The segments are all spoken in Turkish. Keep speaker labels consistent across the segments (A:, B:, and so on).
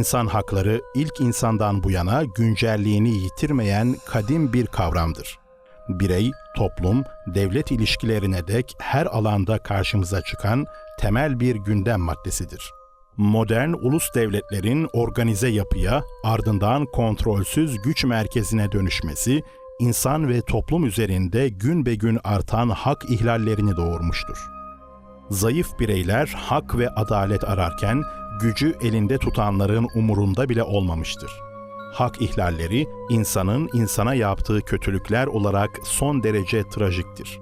A: İnsan hakları ilk insandan bu yana güncelliğini yitirmeyen kadim bir kavramdır. Birey, toplum, devlet ilişkilerine dek her alanda karşımıza çıkan temel bir gündem maddesidir. Modern ulus devletlerin organize yapıya, ardından kontrolsüz güç merkezine dönüşmesi, insan ve toplum üzerinde gün be gün artan hak ihlallerini doğurmuştur. Zayıf bireyler hak ve adalet ararken gücü elinde tutanların umurunda bile olmamıştır. Hak ihlalleri insanın insana yaptığı kötülükler olarak son derece trajiktir.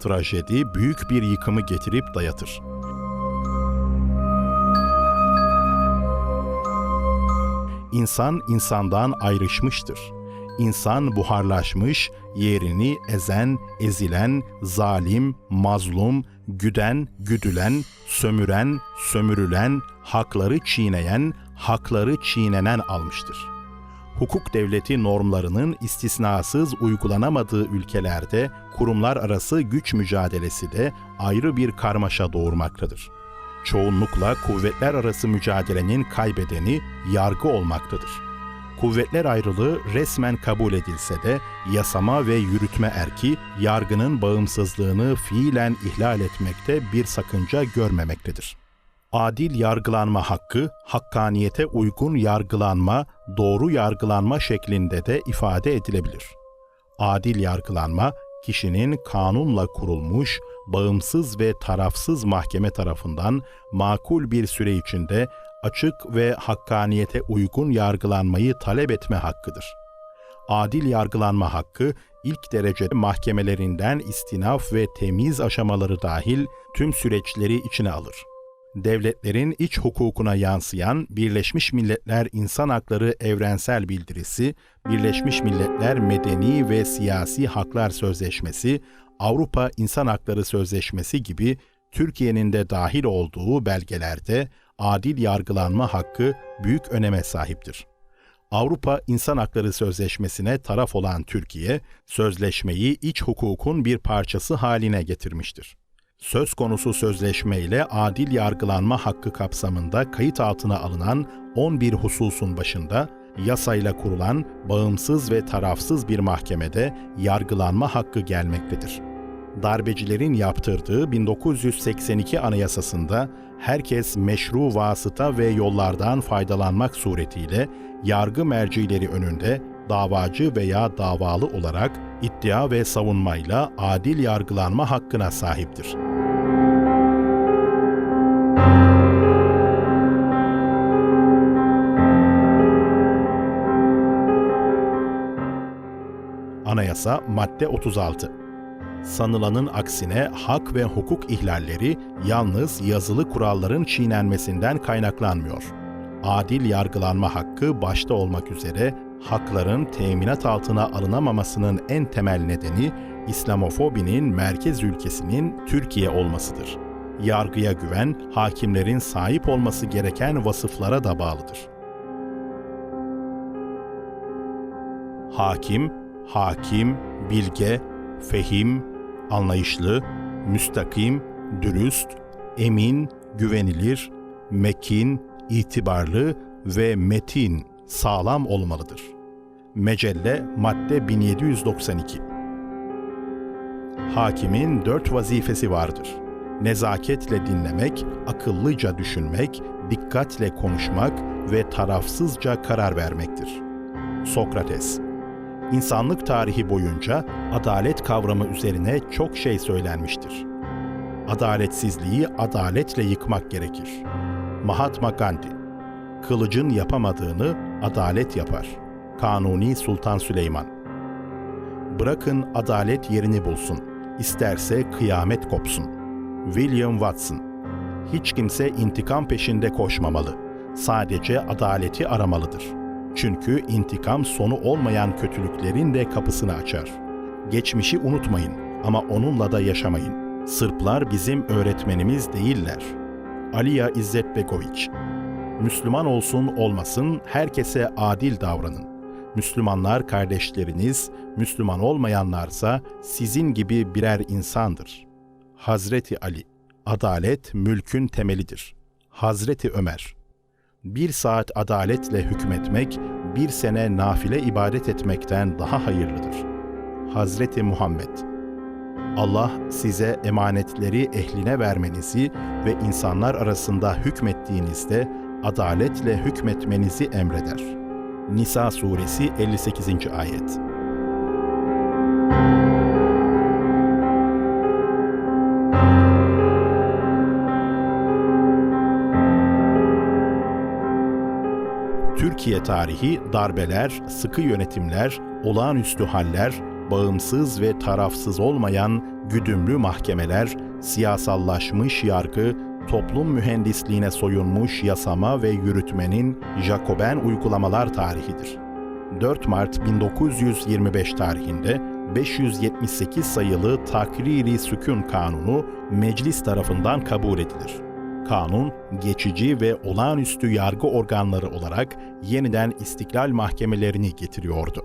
A: Trajedi büyük bir yıkımı getirip dayatır. İnsan insandan ayrışmıştır. İnsan buharlaşmış, yerini ezen, ezilen, zalim, mazlum, güden, güdülen, sömüren, sömürülen, hakları çiğneyen, hakları çiğnenen almıştır. Hukuk devleti normlarının istisnasız uygulanamadığı ülkelerde kurumlar arası güç mücadelesi de ayrı bir karmaşa doğurmaktadır. Çoğunlukla kuvvetler arası mücadelenin kaybedeni yargı olmaktadır kuvvetler ayrılığı resmen kabul edilse de yasama ve yürütme erki yargının bağımsızlığını fiilen ihlal etmekte bir sakınca görmemektedir. Adil yargılanma hakkı, hakkaniyete uygun yargılanma, doğru yargılanma şeklinde de ifade edilebilir. Adil yargılanma, kişinin kanunla kurulmuş, bağımsız ve tarafsız mahkeme tarafından makul bir süre içinde açık ve hakkaniyete uygun yargılanmayı talep etme hakkıdır. Adil yargılanma hakkı, ilk derece mahkemelerinden istinaf ve temiz aşamaları dahil tüm süreçleri içine alır. Devletlerin iç hukukuna yansıyan Birleşmiş Milletler İnsan Hakları Evrensel Bildirisi, Birleşmiş Milletler Medeni ve Siyasi Haklar Sözleşmesi, Avrupa İnsan Hakları Sözleşmesi gibi Türkiye'nin de dahil olduğu belgelerde adil yargılanma hakkı büyük öneme sahiptir. Avrupa İnsan Hakları Sözleşmesi'ne taraf olan Türkiye, sözleşmeyi iç hukukun bir parçası haline getirmiştir. Söz konusu sözleşme ile adil yargılanma hakkı kapsamında kayıt altına alınan 11 hususun başında yasayla kurulan bağımsız ve tarafsız bir mahkemede yargılanma hakkı gelmektedir darbecilerin yaptırdığı 1982 Anayasası'nda herkes meşru vasıta ve yollardan faydalanmak suretiyle yargı mercileri önünde davacı veya davalı olarak iddia ve savunmayla adil yargılanma hakkına sahiptir. Anayasa madde 36 Sanılanın aksine hak ve hukuk ihlalleri yalnız yazılı kuralların çiğnenmesinden kaynaklanmıyor. Adil yargılanma hakkı başta olmak üzere hakların teminat altına alınamamasının en temel nedeni İslamofobinin merkez ülkesinin Türkiye olmasıdır. Yargıya güven, hakimlerin sahip olması gereken vasıflara da bağlıdır. Hakim, hakim, bilge, fehim, anlayışlı, müstakim, dürüst, emin, güvenilir, mekin, itibarlı ve metin, sağlam olmalıdır. Mecelle madde 1792 Hakimin dört vazifesi vardır. Nezaketle dinlemek, akıllıca düşünmek, dikkatle konuşmak ve tarafsızca karar vermektir. Sokrates İnsanlık tarihi boyunca adalet kavramı üzerine çok şey söylenmiştir. Adaletsizliği adaletle yıkmak gerekir. Mahatma Gandhi Kılıcın yapamadığını adalet yapar. Kanuni Sultan Süleyman Bırakın adalet yerini bulsun. İsterse kıyamet kopsun. William Watson Hiç kimse intikam peşinde koşmamalı. Sadece adaleti aramalıdır.'' Çünkü intikam sonu olmayan kötülüklerin de kapısını açar. Geçmişi unutmayın ama onunla da yaşamayın. Sırplar bizim öğretmenimiz değiller. Aliya İzzet Müslüman olsun olmasın herkese adil davranın. Müslümanlar kardeşleriniz, Müslüman olmayanlarsa sizin gibi birer insandır. Hazreti Ali Adalet mülkün temelidir. Hazreti Ömer bir saat adaletle hükmetmek, bir sene nafile ibadet etmekten daha hayırlıdır. Hazreti Muhammed Allah size emanetleri ehline vermenizi ve insanlar arasında hükmettiğinizde adaletle hükmetmenizi emreder. Nisa suresi 58. ayet. Türkiye tarihi darbeler, sıkı yönetimler, olağanüstü haller, bağımsız ve tarafsız olmayan güdümlü mahkemeler, siyasallaşmış yargı, toplum mühendisliğine soyunmuş yasama ve yürütmenin Jacoben uygulamalar tarihidir. 4 Mart 1925 tarihinde 578 sayılı Takriri Sükun Kanunu meclis tarafından kabul edilir. Kanun, geçici ve olağanüstü yargı organları olarak yeniden istiklal mahkemelerini getiriyordu.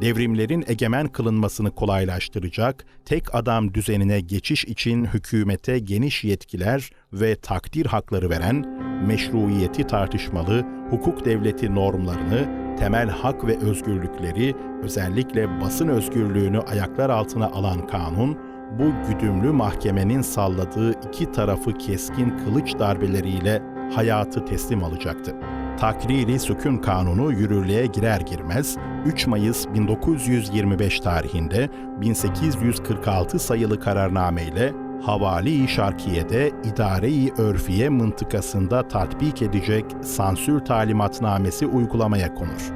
A: Devrimlerin egemen kılınmasını kolaylaştıracak tek adam düzenine geçiş için hükümete geniş yetkiler ve takdir hakları veren, meşruiyeti tartışmalı hukuk devleti normlarını, temel hak ve özgürlükleri, özellikle basın özgürlüğünü ayaklar altına alan kanun, bu güdümlü mahkemenin salladığı iki tarafı keskin kılıç darbeleriyle hayatı teslim alacaktı. Takriri Sükun Kanunu yürürlüğe girer girmez 3 Mayıs 1925 tarihinde 1846 sayılı kararname ile Havali-i Şarkiye'de İdare-i Örfiye mıntıkasında tatbik edecek sansür talimatnamesi uygulamaya konur.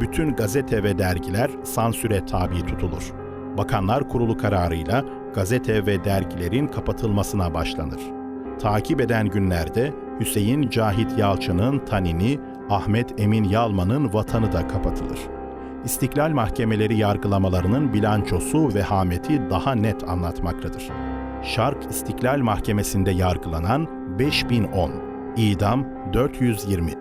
A: Bütün gazete ve dergiler sansüre tabi tutulur. Bakanlar Kurulu kararıyla gazete ve dergilerin kapatılmasına başlanır. Takip eden günlerde Hüseyin Cahit Yalçın'ın Tanini, Ahmet Emin Yalman'ın Vatanı da kapatılır. İstiklal mahkemeleri yargılamalarının bilançosu vehameti daha net anlatmaktadır. Şark İstiklal Mahkemesi'nde yargılanan 5010, idam 420,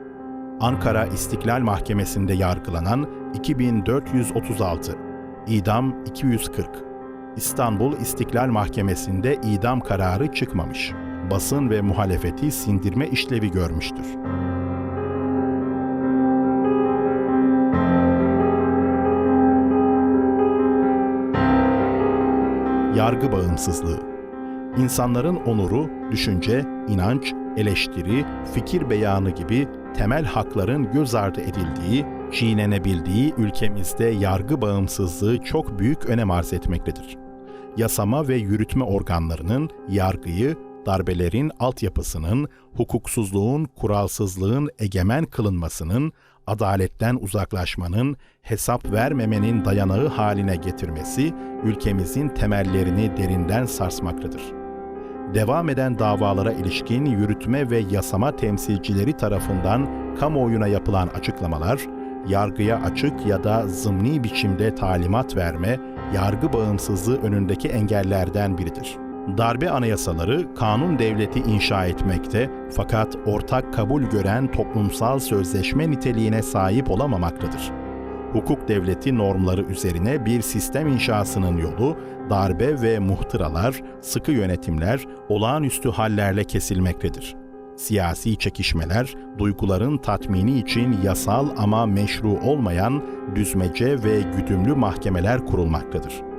A: Ankara İstiklal Mahkemesi'nde yargılanan 2436, idam 240, İstanbul İstiklal Mahkemesi'nde idam kararı çıkmamış basın ve muhalefeti sindirme işlevi görmüştür. Yargı bağımsızlığı İnsanların onuru, düşünce, inanç, eleştiri, fikir beyanı gibi temel hakların göz ardı edildiği, çiğnenebildiği ülkemizde yargı bağımsızlığı çok büyük önem arz etmektedir. Yasama ve yürütme organlarının yargıyı darbelerin altyapısının, hukuksuzluğun, kuralsızlığın egemen kılınmasının, adaletten uzaklaşmanın, hesap vermemenin dayanağı haline getirmesi ülkemizin temellerini derinden sarsmaktadır. Devam eden davalara ilişkin yürütme ve yasama temsilcileri tarafından kamuoyuna yapılan açıklamalar, yargıya açık ya da zımni biçimde talimat verme, yargı bağımsızlığı önündeki engellerden biridir. Darbe anayasaları kanun devleti inşa etmekte fakat ortak kabul gören toplumsal sözleşme niteliğine sahip olamamaktadır. Hukuk devleti normları üzerine bir sistem inşasının yolu darbe ve muhtıralar, sıkı yönetimler, olağanüstü hallerle kesilmektedir. Siyasi çekişmeler, duyguların tatmini için yasal ama meşru olmayan düzmece ve güdümlü mahkemeler kurulmaktadır.''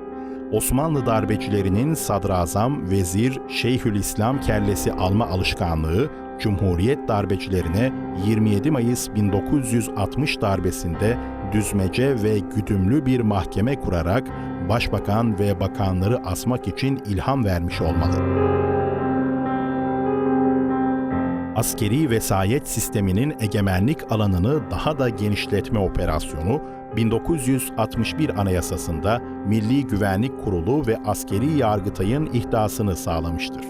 A: Osmanlı darbecilerinin sadrazam, vezir, şeyhülislam kellesi alma alışkanlığı, Cumhuriyet darbecilerine 27 Mayıs 1960 darbesinde düzmece ve güdümlü bir mahkeme kurarak başbakan ve bakanları asmak için ilham vermiş olmalı. Askeri vesayet sisteminin egemenlik alanını daha da genişletme operasyonu 1961 Anayasası'nda Milli Güvenlik Kurulu ve askeri yargıtayın ihdasını sağlamıştır.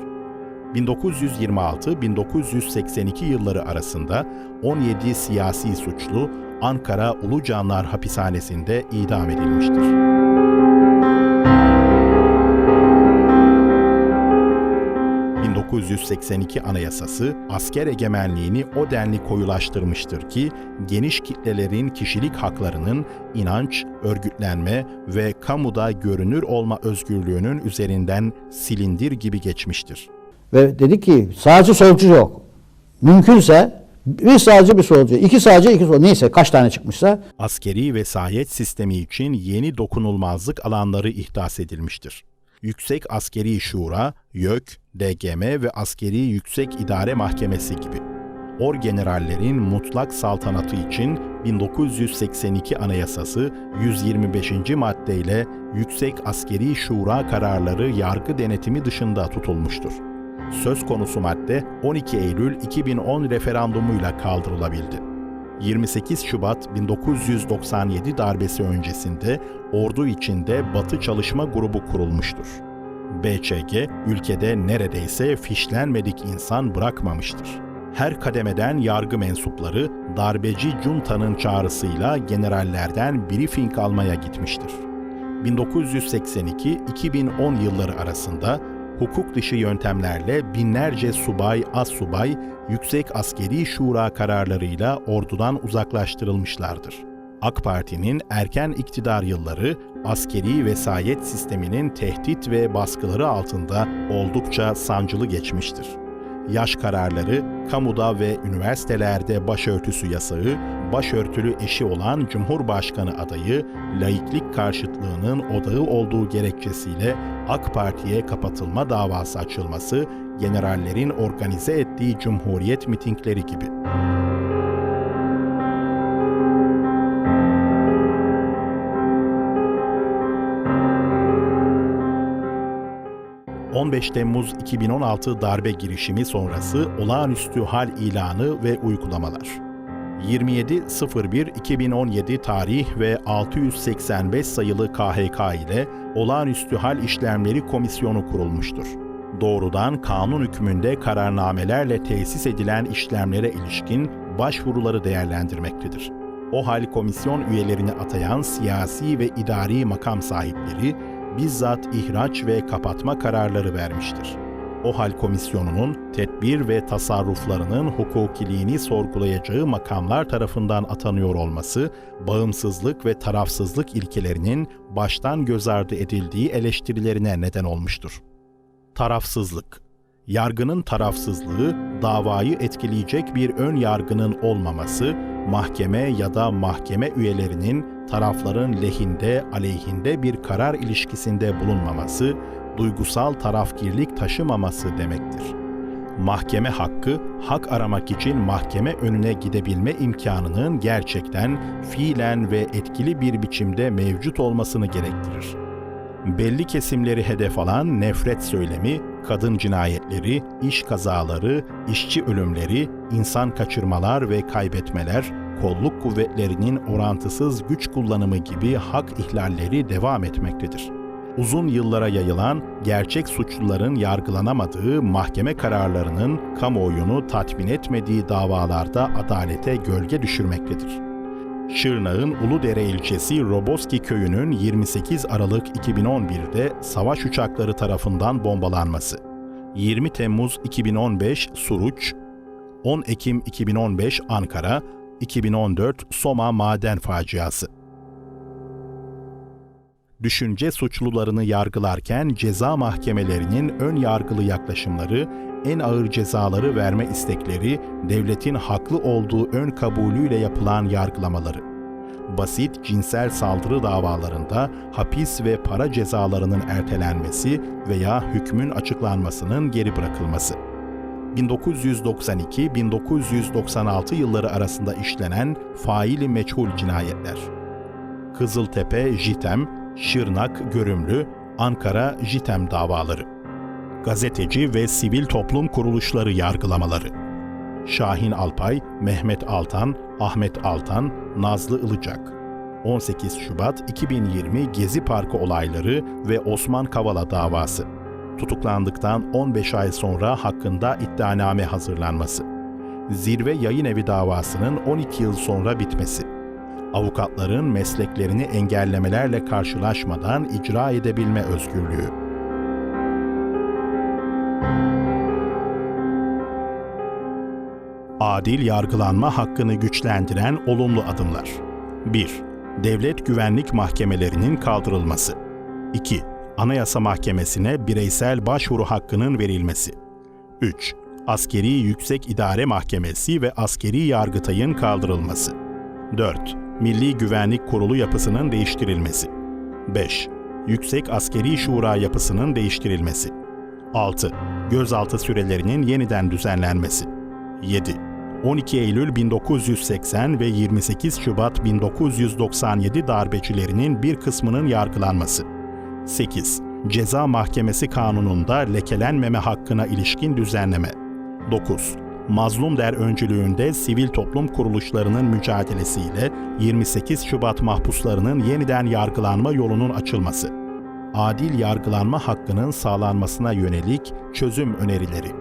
A: 1926-1982 yılları arasında 17 siyasi suçlu Ankara Ulucanlar Hapishanesi'nde idam edilmiştir. 1982 Anayasası asker egemenliğini o denli koyulaştırmıştır ki geniş kitlelerin kişilik haklarının inanç, örgütlenme ve kamuda görünür olma özgürlüğünün üzerinden silindir gibi geçmiştir.
B: Ve dedi ki sağcı solcu yok. Mümkünse Bir sağcı bir solcu. iki sağcı iki solcu. Neyse kaç tane çıkmışsa.
A: Askeri vesayet sistemi için yeni dokunulmazlık alanları ihdas edilmiştir. Yüksek Askeri Şura, YÖK, DGM ve Askeri Yüksek İdare Mahkemesi gibi. Orgenerallerin mutlak saltanatı için 1982 Anayasası 125. maddeyle Yüksek Askeri Şura kararları yargı denetimi dışında tutulmuştur. Söz konusu madde 12 Eylül 2010 referandumuyla kaldırılabildi. 28 Şubat 1997 darbesi öncesinde ordu içinde Batı Çalışma Grubu kurulmuştur. BÇG ülkede neredeyse fişlenmedik insan bırakmamıştır. Her kademeden yargı mensupları darbeci junta'nın çağrısıyla generallerden briefing almaya gitmiştir. 1982-2010 yılları arasında hukuk dışı yöntemlerle binlerce subay, az subay, yüksek askeri şura kararlarıyla ordudan uzaklaştırılmışlardır. AK Parti'nin erken iktidar yılları askeri vesayet sisteminin tehdit ve baskıları altında oldukça sancılı geçmiştir. Yaş kararları, kamuda ve üniversitelerde başörtüsü yasağı, başörtülü eşi olan Cumhurbaşkanı adayı, laiklik karşıtlığının odağı olduğu gerekçesiyle AK Parti'ye kapatılma davası açılması, generallerin organize ettiği cumhuriyet mitingleri gibi. 15 Temmuz 2016 darbe girişimi sonrası olağanüstü hal ilanı ve uygulamalar. 27.01.2017 tarih ve 685 sayılı KHK ile Olağanüstü Hal İşlemleri Komisyonu kurulmuştur. Doğrudan kanun hükmünde kararnamelerle tesis edilen işlemlere ilişkin başvuruları değerlendirmektedir. O hal komisyon üyelerini atayan siyasi ve idari makam sahipleri bizzat ihraç ve kapatma kararları vermiştir. OHAL Komisyonu'nun tedbir ve tasarruflarının hukukiliğini sorgulayacağı makamlar tarafından atanıyor olması, bağımsızlık ve tarafsızlık ilkelerinin baştan göz ardı edildiği eleştirilerine neden olmuştur. Tarafsızlık Yargının tarafsızlığı, davayı etkileyecek bir ön yargının olmaması, mahkeme ya da mahkeme üyelerinin tarafların lehinde, aleyhinde bir karar ilişkisinde bulunmaması, duygusal tarafgirlik taşımaması demektir. Mahkeme hakkı, hak aramak için mahkeme önüne gidebilme imkanının gerçekten fiilen ve etkili bir biçimde mevcut olmasını gerektirir. Belli kesimleri hedef alan nefret söylemi, kadın cinayetleri, iş kazaları, işçi ölümleri, insan kaçırmalar ve kaybetmeler, kolluk kuvvetlerinin orantısız güç kullanımı gibi hak ihlalleri devam etmektedir. Uzun yıllara yayılan gerçek suçluların yargılanamadığı mahkeme kararlarının kamuoyunu tatmin etmediği davalarda adalete gölge düşürmektedir. Şırnak'ın Uludere ilçesi Roboski köyünün 28 Aralık 2011'de savaş uçakları tarafından bombalanması. 20 Temmuz 2015 Suruç, 10 Ekim 2015 Ankara, 2014 Soma maden faciası. Düşünce suçlularını yargılarken ceza mahkemelerinin ön yargılı yaklaşımları, en ağır cezaları verme istekleri, devletin haklı olduğu ön kabulüyle yapılan yargılamaları. Basit cinsel saldırı davalarında hapis ve para cezalarının ertelenmesi veya hükmün açıklanmasının geri bırakılması. 1992-1996 yılları arasında işlenen faili meçhul cinayetler. Kızıltepe, Jitem, Şırnak, Görümlü, Ankara, Jitem davaları. Gazeteci ve sivil toplum kuruluşları yargılamaları. Şahin Alpay, Mehmet Altan, Ahmet Altan, Nazlı Ilıcak. 18 Şubat 2020 Gezi Parkı olayları ve Osman Kavala davası tutuklandıktan 15 ay sonra hakkında iddianame hazırlanması. Zirve Yayın Evi davasının 12 yıl sonra bitmesi. Avukatların mesleklerini engellemelerle karşılaşmadan icra edebilme özgürlüğü. Adil yargılanma hakkını güçlendiren olumlu adımlar. 1. Devlet güvenlik mahkemelerinin kaldırılması. 2 Anayasa Mahkemesi'ne bireysel başvuru hakkının verilmesi. 3. Askeri Yüksek İdare Mahkemesi ve Askeri Yargıtay'ın kaldırılması. 4. Milli Güvenlik Kurulu yapısının değiştirilmesi. 5. Yüksek Askeri Şura yapısının değiştirilmesi. 6. Gözaltı sürelerinin yeniden düzenlenmesi. 7. 12 Eylül 1980 ve 28 Şubat 1997 darbecilerinin bir kısmının yargılanması. 8. Ceza Mahkemesi Kanunu'nda lekelenmeme hakkına ilişkin düzenleme. 9. Mazlum Der öncülüğünde sivil toplum kuruluşlarının mücadelesiyle 28 Şubat mahpuslarının yeniden yargılanma yolunun açılması. Adil yargılanma hakkının sağlanmasına yönelik çözüm önerileri.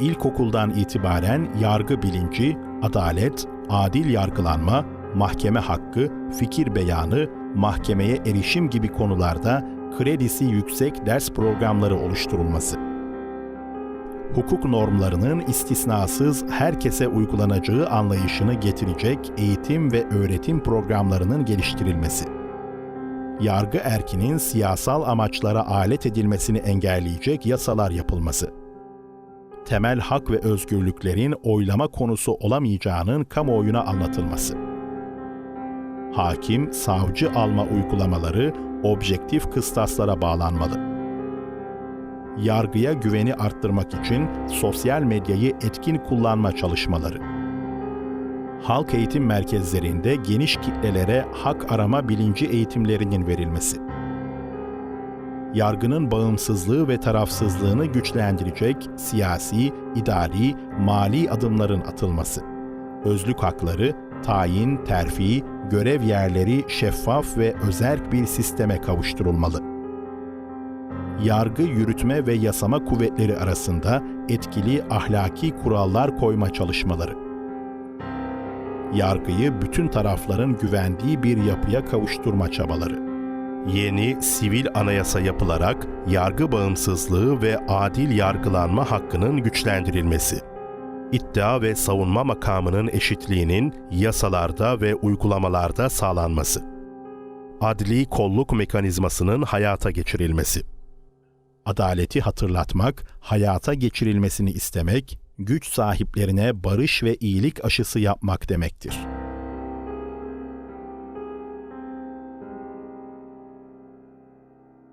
A: İlkokuldan itibaren yargı bilinci, adalet, adil yargılanma, mahkeme hakkı, fikir beyanı, mahkemeye erişim gibi konularda kredisi yüksek ders programları oluşturulması. Hukuk normlarının istisnasız herkese uygulanacağı anlayışını getirecek eğitim ve öğretim programlarının geliştirilmesi. Yargı erkinin siyasal amaçlara alet edilmesini engelleyecek yasalar yapılması temel hak ve özgürlüklerin oylama konusu olamayacağının kamuoyuna anlatılması. Hakim, savcı alma uygulamaları objektif kıstaslara bağlanmalı. Yargıya güveni arttırmak için sosyal medyayı etkin kullanma çalışmaları. Halk eğitim merkezlerinde geniş kitlelere hak arama bilinci eğitimlerinin verilmesi yargının bağımsızlığı ve tarafsızlığını güçlendirecek siyasi, idari, mali adımların atılması. Özlük hakları, tayin, terfi, görev yerleri şeffaf ve özerk bir sisteme kavuşturulmalı. Yargı, yürütme ve yasama kuvvetleri arasında etkili ahlaki kurallar koyma çalışmaları. Yargıyı bütün tarafların güvendiği bir yapıya kavuşturma çabaları yeni sivil anayasa yapılarak yargı bağımsızlığı ve adil yargılanma hakkının güçlendirilmesi. İddia ve savunma makamının eşitliğinin yasalarda ve uygulamalarda sağlanması. Adli kolluk mekanizmasının hayata geçirilmesi. Adaleti hatırlatmak, hayata geçirilmesini istemek, güç sahiplerine barış ve iyilik aşısı yapmak demektir.